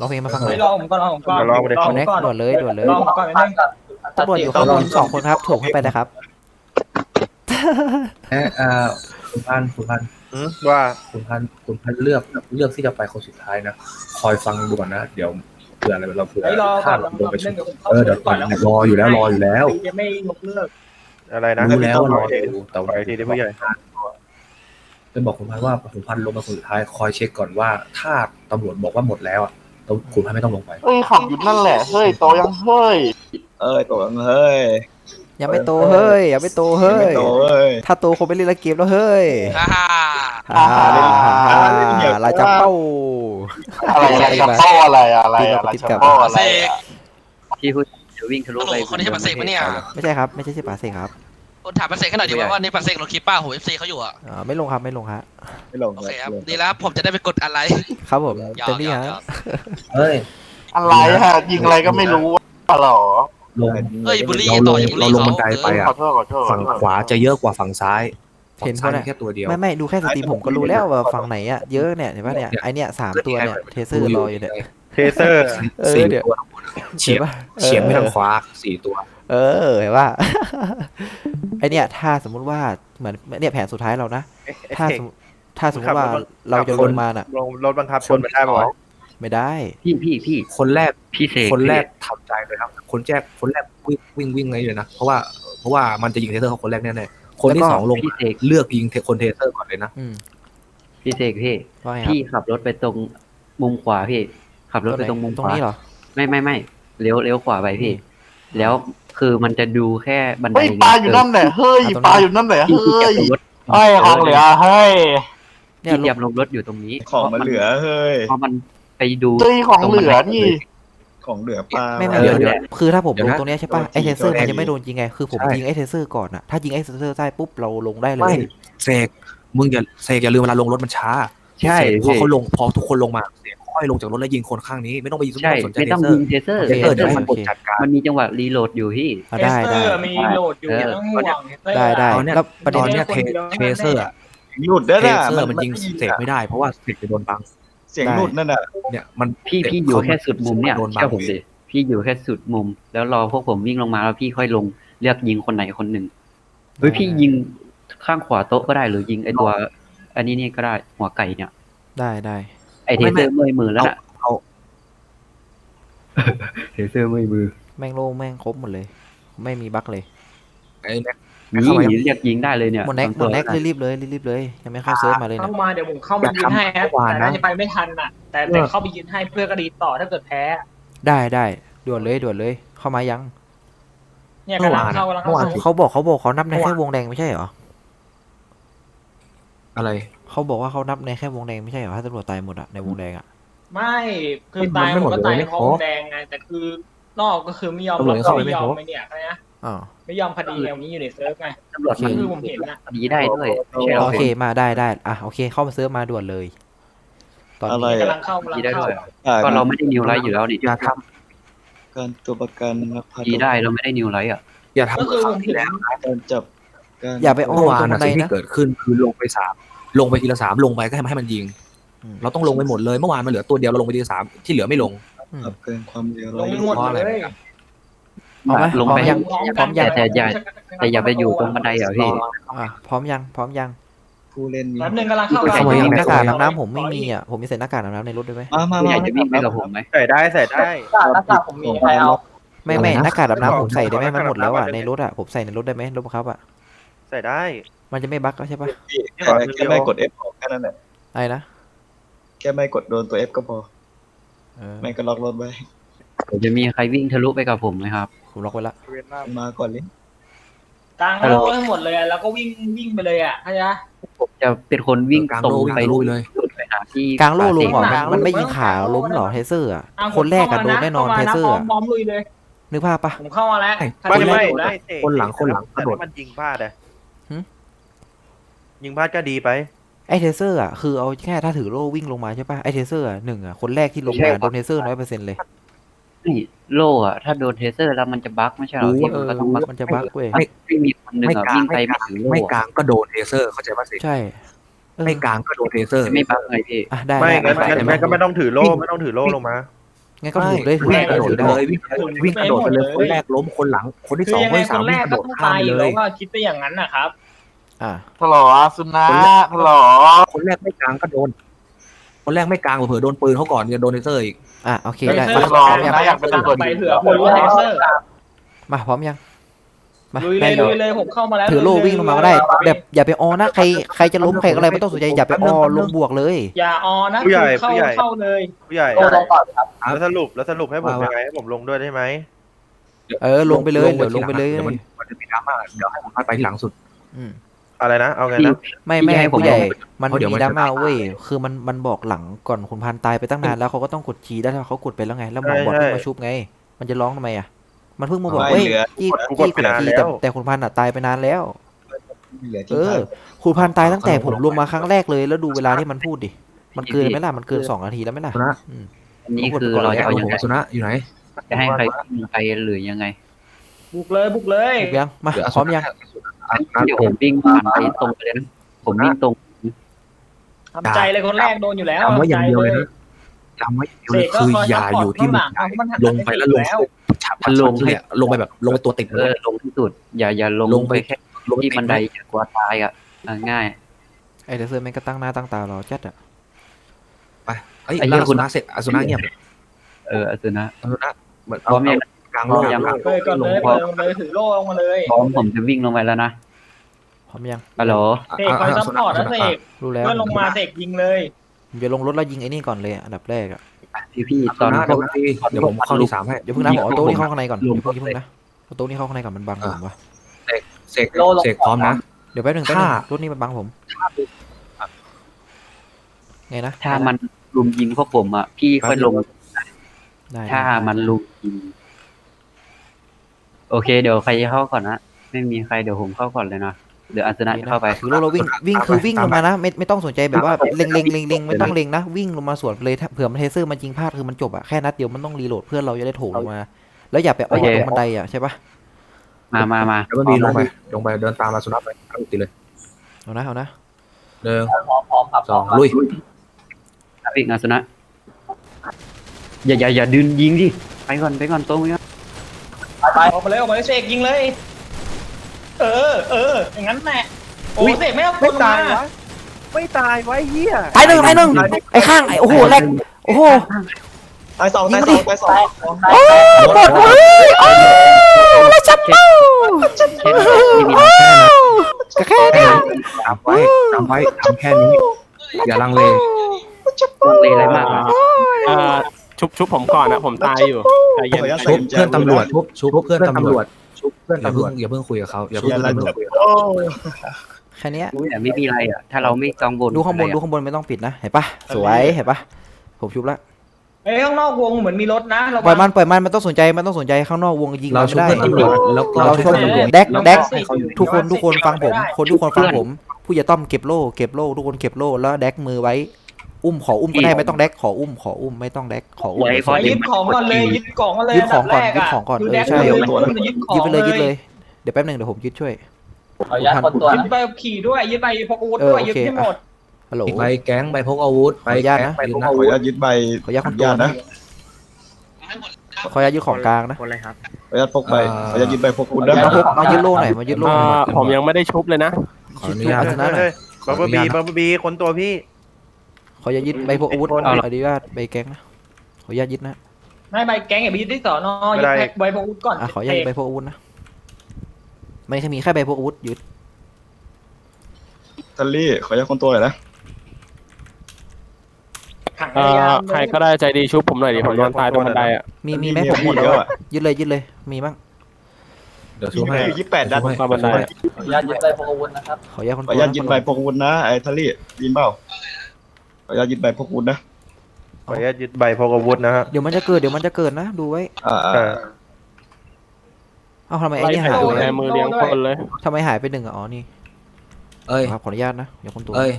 ร้องเพลงมาฟังหน่อเฮ้ยยรอผมก่อนรอผมก่อนเดี๋ยวรอกูดิรอผคอนมเน็กก่อนด่วนเลยด่วนเลยรอผมก่อนไปนึงตำรวจอยู่ข้างบนสองคนครับถ่วงขึ้นไปนะครับ เอ่อเอ่อคุณพันธุ์คุณพันธุ์อืมว่าคุณพันธุ์คุณพันธุ์เลือกเลือกที่จะไปคนสุดท้ายนะ คอยฟังดูก่อนนะ เดี๋ยวเผื่ออะไรเราเผื่อเฮ้ยรอก่ถ้าอนรเราอลก่งอนไปชุเล่มนกับผมเออเดี๋ยวก่อนรออยู่แล้วรออยู่แล้ว ยังไม่ยกเลิกอะไรนะรู้แล้วว่ารอให้อยู่แต่ปล่อยทีที่ผู้ใหญ่ เป็นบอกคุณพันธุ์ว่าคุณพันธุ์ลงมาคนสุดท้ายคอยเช็คก่อนว่า ถ้าตำรวจบอกว่าหมดแล้วอะต้องคุณพันธุ์ไม่ต้องลงไป เฮ้ยขับอยู่นั่นแหละ เฮ้ยโตยังเฮ้ย เอ้ยตัวเฮ้ยยังไม่โตเฮ้ยยังไม่โตเฮ้ย ไม่โตเอ้ย ถ้าโตคงไม่เล่นละเกมแล้วเฮ้ยฮ่าฮ่าอ่าลายจับเป้า อะไรอะไรจะเป้าอะไรอะไรอะไรจะเป้าอะไรเสกที่พูดจะวิ่งทะลุฮัลโหลไปคนนี้ใช่ปัสเสกปะเนี่ย ไม่ใช่ครับ ไม่ใช่ชื่อป๋าเสกครับ คนถามปัสเสกขนาดดีว่าว่านี่ปัสเสกลงคลิปป้าโหเอฟซีเขาอยู่อะอ่าไม่ลงครับไม่ลงฮะไม่ลงโอเคครับดีแล้วผมจะได้ไปกดอะไร ครับผมหยอเต็มกที่หยอกฮะหยอกเฮ้ย อะไรฮะยิงอะไรก็ไม่รู้ว่าหรอลงเฮ้ยบุลลี่เราลต่องอย่าบุลเราลี่ลงเขาบันไดไปขอะอโทษขอโทษฝั่งขวาจะเยอะกว่าฝั่งซ้ายฝั่เห็นงเขาซ้ายเนี่ยมีแค่ตัวเดียว ไม่ไม่ดูแค่สตรีมผมก็รู้แล้วว่าฝั่งไหนอะเยอะเนี่ยเห็นปะเนี่ยไอเนี่ยสามตัวเนี่ยเทเซอร์รออยู่เนี่ย เทเซอร์ เออสี่เดี๋ยวตัวเฉียบเห็นปะเฉียบไม่ทางขวาสี่ตัว เออเห็นปะไอเนี่ยถ้าสมมุติว่าเหมือนเนี่ยแผนสุดท้ายเรานะถ้าสมมุติถ้าสมมติว่าเราจะลงมาน่ะ ลงรถบังคับชนมันได้ไหมวะไม่ได้ พี่พี่พี่คนแรก พี่เสกคนแรกทำใจเลยครับ คนแรกคนแรกวิ่งวิ่งวิ่งเลยเลยนะ เพราะว่าเพราะว่ามันจะยิงเทเซอร์เขาคนแรกแน่ๆคนที่แล้วก็สองลงพี่เสกเลือกยิงคนเทเซอร์ก่อนเลยนะ อืมพี่เสกพี่ ว่าไงครับพี่ขับรถไปตรงมุมขวาพี่ ขับรถไปตรงมุมตรขงวานี้เหรอ ไม่ไม่ไม่เลี้ยวเลี้ยวขวาไปพี่อืมแล้วคือมันจะดูแค่บันไดเฮ้ยปลาอยู่นั่นแหละเฮ้ยปลาอยู่นั่นแหละพี่เฮ้พี่ยจะลงรถเฮ้ยของเหลือเฮ้ยเนี่ยพี่ลเตรียงมลงรถอยู่ตรงนี้ของมันเหลือเฮ้ยเพราะมันไปดู ตีของเหลือนี่ ของเหลือปลา ไม่ไม่เออเดี๋ยวเดี๋เดี๋ยยววคือถ้าผมเดี๋ยลวงนะตรงเนี้ยใช่ป่ะโดนไอเทเซอร์โดนมันยังไม่โดนจริงไง คือผมใช่ ยิงไอเทเซอร์ก่อนอะถ้ายิงไอเทเซอร์ได้ปุ๊บเราลงได้เลไม่ย เสกมึงอย่าเสกอย่าลืมเวลาลงรถมันช้าใช่เสกพอพี่ เขาลงพอทุกคนลงมาเสกค่ อยลงจากรถแล้วยิงคนข้างนี้ ไม่ต้องไปยิงใช่สนใจไม่เทต้องเซอยิร์งเทเซอร์เทเซอร์เทเดี๋ยวเซอมันร์กดจัดการมันมีจังหวะรีโหลดอยู่พี่อะเทได้สเตได้อร์มีโหลดอยู่เอออย่าต้องห่วงได้ได้ตอนเนี้ยแล้วประตเด็นอนเนี้ยคนเทเดียวเทเซอร์อะหลุดได้เทน่ะเซอร์มันยิงเสกไม่ได้เพราะว่าเสกจะโดนบังเสียงหลุดนั่นน่ะเนี่ยมันพี่พี่อยู่แค่สุดมุมเนี่ยโดนบังเชื่อผมดิพี่อยู่แค่สุดมุม แล้วรอพวกผมวิ่งลงมาแล้วพี่ค่อยลงเลือกยิงคนไหนคนหนึ่งเฮ้ยพี่ยิงข้างขวาโต๊ะก็ได้หรือยิงไอตัว อันนี้นี่ก็ได้หัวไก่เนี่ย ได้ได้ ไอเทเซอร์เมื่อยมือแล้วน่ะเอาเทเซอร์เมื่อยมือแม่งโล่งแม่งครบหมดเลย ไม่มีบั๊กเลยไอ้แม็ก นี่เข้ามายังเรียกยิงได้เลยเนี่ยหมดแน็กสองหมตัวดแน็กได้รีบๆเลยรีบๆเลยยังไม่เข้าเซิร์ฟมาเลยเนี่เข้าย มาเดี๋ยวผมเข้ามายืนให้ฮะแต่น่าจะไปไม่ทันน่ะ แต่แต่เข้าไปยืนให้เพื่อกระดีต่อถ้าเกิดแพ้ ได้ได้ด่วนเลยด่วนเลย เข้ามายังเนี่ยกำลังเข้ากำลังเข้า เขาบอกเขาบอกเขานับในแค่วงแดงไม่ใช่เหรอ อะไร เขาบอกว่าเขานับในแค่วงแดงไม่ใช่เหรอถ้าตำรวจตายหมดอะในวงแดงอะไม่คือตายผมก็ตายในท้องแดงไงแต่คือนอกก็คือไม่ยอมรับก็ไม่ยอมไม่เนี่ยนะอ๋อไม่ยอมคดีอย่างนี้อยู่ในเซิร์ฟไงตำรวจมันคือผมเห็นนะดีได้ด้วยไม่ใช่เหรอโอเคมาได้ได้อะโอเคเข้ามาเซิร์ฟมาด่วนเลย ตอนอะไรนี้กำลังเข้ากำลัดีงได้เข้าด้วยก็เราไม่ได้นิวไลท์อยู่แล้วนี่อย่าทการตัวประกันนักพาดีได้เราไม่ได้นิวไลท์อะำอย่าก็ทำคือคผรั้งมที่เห็นแล้วการจับการ อย่าไปอ้อเมื่อวาตนรงนะบันไดสิ่งที่นะเกิดขึ้นคือลงไปสามลงไปทีละสามลงไปก็ให้มันให้มันยิง อืม เราต้องลงไปหมดเลยเมื่อวานมันเหลือตัวเดียวเราลงไปทีละสามที่เหลือไม่ลงอืมขับเกินความเร็วลงไปหมดเพราะอะไรเลย เอาไหมลงพร้อไปมยังพร้อมยังแต่อย่าแต่อย่าไปอยู่ตรงบันไดอะพี่ อะพร้อมยังพร้อมยังผู้เล่นมีแป๊บนึงกำลังเข้าใส่เข้ามายังหน้ากากเข้ามายังอาบน้ำผมไม่มีอะผมมีใส่หน้ากากอาบน้ำในรถด้วยไหมมามาผู้ใหมาญ่จะวิ่งไปกับผมไหม ใส่ได้ใส่ได้ หน้ากากผมมีใครเอา ไม่ไม่อะไรนะ หน้ากากอาบน้ำผมใส่ได้ไหมหมันหมดแล้วอะหน้ากากอาบน้ำในรถอะผมใส่ในรถได้ไหมรถบังคับอะ ใส่ได้ มันจะไม่บั๊กแล้วใช่ปะแค่แค่ไม่กด F ออกแค่นั้นแหละอะไรนะแค่ไม่กดโดนตัว F ก็พอเออไม่ก็ล็อกรถไว้เดี๋ยวจะมีใครวิ่งทะลุไปกับผมไหมครับ ผมล็อกไว้ละมาก่อนเลยกลางโลกให้หมดเลยอะแล้วก็วิ่งวิ่งไปเลยอะเข้าใจปะผมจะเป็นคนวิ่งกลางตรงโลวิ่งไปทะลุเลย สุดไปหาที่กลางโล่ลุงเหรอหมันลังมันไม่หลังยิงขาหลังล้มเหรอเทเซอร์อะอะคนแรกอะโดนแน่นอนข้าเทมาะเซอร์พร้อะมพร้อมลุยเลย นึกภาพปะ ผมเข้ามาแล้วไม่ทันทีไม่อยู่แล้วไม่เตะคนหลังคนหลังแต่กระโดดถ้ามันยิงพลาดอะ หึ ยิงพลาดก็ดีไป ไอเทเซอร์อะคือเอาแค่ถ้าถือโล่วิ่งลงมาใช่ปะไอเทเซอร์อะหนึ่งอะคนแรกที่ลงมาโดนเทเซอร์น้อยเปอร์เซ็นต์เลยนี่โล่อะถ้าโดนเทเซอร์แล้วมันจะบั๊กไม่ใช่เหรอรู้ที่เอมันอก็ต้องบั๊กมันจะบั๊กเว้ยไม่ไม่มีคนหนึ่งไม่อะกลางวิ่งไปไม่ถึงโล่ไม่อะกลางก็โดนเทเซอร์เข้าใจป่ะสิใช่เออไม่กลางก็โดนเทเซอร์ ไม่บักเลยพี่ อะได้ไม่ได้งั้นได้งั้นงั้นก็ไม่ต้องถือโล่ไม่ต้องถือโล่ลงมา งั้นก็ถือเลยถือวิ่งได้กระโดดถือเลได้ยวิ่งวิ่งกระโดดไปเลยคนแรกล้มคนหลัง คนที่คืสอองยังคนไงที่คสามนแรวิ่งกกระโดก็ดต้องข้ามตายไปอยู่เลแล้วยก็คิดไปอย่างนั้นนะครับอะฮัลโหลอาสุนะฮัลโหลคนแรกไม่กลางก็โดน คนแรกไม่กลางเผื่อโดนปืนเขาก่อนจะโดนเทเซอร์อีกอะโอเคเทได้เซอมาร์รอพร้อมยังนะอยากเป็นตำรวจไปเผื่อคนรู้เทเซอร์มาพร้อมยัง มาลุยเลได้ยเดี๋ยวลุยเลยผมเข้ามาแล้วถือโล่วิ่งลงมาก็ได้ แบบอย่าไปออนะใครใครจะล้มใครอะไรไม่ต้องสนใจอย่าไปออลงบวกเลย อย่าออนะผู้ใหญ่เข้าผู้ใหญ่ เข้าเลยผู้ใหญ่โตลงก่อนครับแล้วสรุปแล้วสรุปให้ผมยังไงให้ผมลงด้วยได้ไหมเออลงไปเลยเดี๋ยวลงไปเลยดี๋วมันมันจะมีดราม่าเดี๋ยวให้ผมพาไปที่หลังสุด อืม อะไรนะเอาไงพี่นะไม่พี่ไม่ให้ผมผู้ใหญ่ ลงไปมันเพราะเดี๋ยวมีมันดราม่าจะเว้ยคือมันมันบอกหลังก่อนคุณพันตายไปตั้งนานแล้วเขาก็ต้องกดจีได้แล้วเขากดไปแล้วไง แล้วหมอบอดเพิ่งมาชุบไง มันจะร้องทำไมอะ มันเพิ่งมาบอกไม่เว้ยเหลือ จี้กูกดจี้ไปกดนานจีแล้แต่วแต่คุณพันอะตายไปนานแล้ว เหลือเอที่อไทยคุณพันตายตั้งแต่ผมลงมาครั้งแรกเลย แล้วดูเวลาที่มันพูดดิ มันเกินไหมล่ะ มันเกินสองนาทีแล้วไหมล่ะ สุนะอืมอันนี้คือเราจะเอายังไงสุนะอยู่ไหนจะให้ใครวิ่งไปหรือยังไงบุกเลยบุกเลยถูกยัง มา เดี๋ยวพร้อมยัง เดี๋ยวผมวิ่งผ่านไปตรงไปเลยนะผมวิ่งตรง ทำใจเลยคนแรกโดนอยู่แล้วจำไว้อทำใจย่างเดียวเลเลยยนะ จำไว้อย่างเดียวเสเลยกก็คือคอยอย่าซัพพอร์ตอยู่ที่ข้างหลังใหญ่เพราะมันทำลงไปแล้วลงแล้วฉับลงเลยลงไปแบบลงไปตัวติดเออลงที่สุด อย่าอย่าลงลงไปไปแค่ลงไปที่ติบันไดอย่ากลัวตายอะอะง่ายไอเดซอร์แม่งก็ตั้งหน้าตั้งตารอจัดอะเอ้ยไอ้เหี้แล้ยวอสุนะเสร็จอสุนะเงียบเอออสุนะอสุนะเหมือนพร้อมยังกลางโลกพร้อมยังกลางเลยก่อนเลยพร้อมเปิดเลยถือโล่ลงมาเลยพร้อมผมจะวิ่งลงไปแล้วนะพร้อมยังฮัลโหลเสกคอยซัพพอร์ตนะเสกรู้แล้วเพื่อนลงมาเสกยิงเลย ผมจะลงรถแล้วยิงไอ้นี่ก่อนเลยอันดับแรกอะพี่พี่ตตออนนนั้พวกเดี๋ยวผมเข้าที่สามให้เดี๋ยวเพิ่งนะผมเอาโต๊ะนี้เข้าข้างในก่อนลเดี๋ยวงเพิ่งอย่าเพิ่งนะเอาโต๊ะนี้เข้าข้างในก่อนมันบังผมวะเสกเสกพร้อมนะเดี๋ยวแป๊บหนึงแป๊บหนึงถ้ารถนี้มันบังผมไงนะถ้ามันลุมยิงพวกผมอะพี่ค่อยลงได้ถ้ามันลุมยิงโอเค เดี๋ยวใครจะเข้าก่อนนะไม่มีใครเดี๋ยวผมเข้าก่อนเลยนะ เดี๋ยวอาสนะจะเข้าไปถือรถเราวิ่งวิ่งคือวิ่งลงมานะไม่ไม่ต้องสนใจแบบว่าเล็งเล็งเล็งเล็งไม่ต้องเล็งนะ วิ่งลงมาสวนไปเลยถ้าเผื่อมันเทเซอร์มันยิงพลาดคือมันจบอะแค่นัดเดียวมันต้องรีโหลดเพื่อนเราจะได้โถลงมา แล้วอย่าไปออกโอเคตรงบันไดอะใช่ปะมามามาเดี๋ยวมันมีลงไปลงไปเดินตามอสุนะไปเอาติดเลยเอานะเอานะหนึ่งพร้อมพร้อมครับสองลุยวิ่งอาสนะอย่าอย่าอย่าดึนยิงดิไปก่อนไปก่อนตรงไปก่อนออกมาเลยออกมาเลยเสกยิงเลย เออ เออ อย่างนั้นแหละโอ้เสกไม่เอาคไม่นตามาย วะไม่ตายไวะไอ้เฮียตายหนึ่งตายหนึ่งไอ้ข้างไอ้โอ้โหแรกโอ้โหตายสองตายสองตายสองโอ้หมดเลยโอ้แล้วจับเป้าแค่นี้ไม่มีก็แค่เนี้ยจำไว้จำไว้ทำแค่นี้ อย่าลังเลวงเลยอะไรมากอะเอ่อชุบชุบผมก่อนนะผมตายอยู่ใจเย็นขออนุญาตชุบใส่เพื่อนตำรวจชุบชุบเพื่อนตำรวจ ชุบเพื่อนตำรวจอย่าเพิ่งคุยกับเขาอย่าเพิ่งอย่าลังเลคุยกับโอ้แค่เนี้ยแต่ไม่มีอะไรอะ ถ้าเราไม่กังวลดูข้างบนอะไรดูอะข้างบนไม่ต้องปิดนะ เห็นปะสวย เห็นปะผมชุบละเอ้ยข้างนอกวงเหมือนมีรถนะระปล่วัอยงมันปล่อยมันมันต้องสนใจมันต้องสนใจข้างนอกวงยิงเราเราชุไม่บได้ เพื่อนตำรวจแล้วก็เราชชุนบเพื่อนตำรวจแดกแดกให้เขาอยู่ทุกคนทุกคนฟังผมได้คนทุกคนฟังผม ผู้ใหญ่ต้อมเก็บโล่เก็บโล่ทุกคนเก็บโล่แล้วแดกมือไว้ อุ้มขออุ้มก็ได้ไม่ต้องแดกขออุ้มขออุ้มไม่ต้องแดกขออุ้มไว้ขอยึดของก่อนเลยยึดของก่อนเลยยึดของก่อนนดับแรยึดของก่อนดูเออแดกใช่เลยมันยึดของยึดไปเลยยึดเลยเดี๋ยวแป๊บหนึงเดี๋ยวผมยึดช่วยขออนุญาตคนตัวยึดนะใบขับขี่ด้วยยึดใบพกอาวุธเออด้วยโอยึดเคให้หมดฮัลโหลใบแก๊งใบพกอาวุธใบขออนุญาตแก๊งนะใบพกขออาอวุนุธญาตยึดใบขออนุญาตคนตัวญาตนะนะขออนุญาตยึดของกลางนะขออนุญาตพกใบขออนุญาตยึดใบพกคุณนะมาพกมายึดโล่หน่อยมายึดโล่เอ่หน่อยอผมยังไม่ได้ชุบเลยนะขออนุญาตชนะหน่อยเฮ้ยบับเบิ้ลบีบับเบิ้ลบีคนตัวพี่ ขออนุญาตยึดใบพกอาวุธเอาขอละอนุญาตใบแก๊งนะขออนุญาตยึดนะให้ใบแก๊งอย่าไปยึดที่สอนอยึดไม่ได้แพ็คใบพกอาวุธก่อนอะขออนุญาตยึดใบพกอาวุธนะไม่ใช่มีแค่ใบพกอาวุธยึดทัลลี่ขออนุญาตคนตัวหน่อยนะ ขังเอ่ยาอวๆใครก็ได้ใจดีชุบผมหน่อยดิผมนอนตายตรงบันไดอะมีมีไหมผมหมดแล้วอะยึดเลยยึดเลยมีบ้างเดี๋ยวยี่ช่วยให้สิบแปดนัดช่วยตามบันไดช่วยขออนุญาตยึดใบพกอาวุธนะครับขออนุญาตคนขตัอวอนุญาตนะยึดใบพกอาวุธนะไอ้ทัลลี่ไดยินเปล่า ขออนุญาตยึดใบพกอาวุธนะขออนุญาตยึดใบพกอาวุธนะฮะ เดี๋ยวมันจะเกิดเดี๋ยวมันจะเกิดนะดูไว้อ่าเออเอ้าทำไมไอ้ไล่นี่ใครหายดูไปแลมือเลี้ยงคนเลย ทำไมหายไปหนึ่งอะอ๋อนี่เอ้ย ครับขออนุญาตนะอย่าคนตัวเอ้ย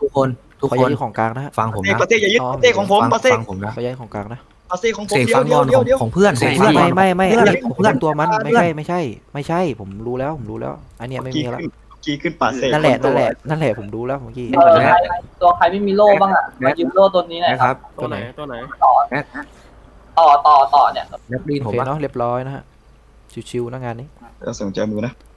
ทุกคน ทุกขออคนุญาตนยึดของกลางนะฮะ ฟังผมเต้นะปาเต้อย่ายึดอ๋อ ปาเต้ของผมฟังปาเต้ฟังผมนะขออนุญาตยึดของกลางนะปาเต้ของผมเสกเดี๋ยฟัวงเดี๋ก่ยอวนเดี๋ยวเดี๋ยวของเพื่อนเสกไม่ฟังก่ไม่อนไม่ไม่เพื่อนอันนี้เพื่อน ตัวมันเพื่ไม่อนใช่ไม่ใช่ไม่ใช่ผมรู้แล้วผมรู้แล้ว อันเนี้ยไม่มีแล้ว กกี้ขึ้นป่าเสกนั่นแหละคนั่ตันวแหละนั่นแหละผมดูแล้วเมื่อกี้ เออใครตัวใครไม่มีโล่บ้างอะมายืมโล่ตัวนี้หน่อยนะคครัรับบตัวไหนตัวไหนต่อต่อต่อต่อเนี่ยนักดีนโอผมเคปะเนาะเรียบร้อยนะฮะชิวๆนะงานนี้เดี๋ยวสนใจมือนะคนไหน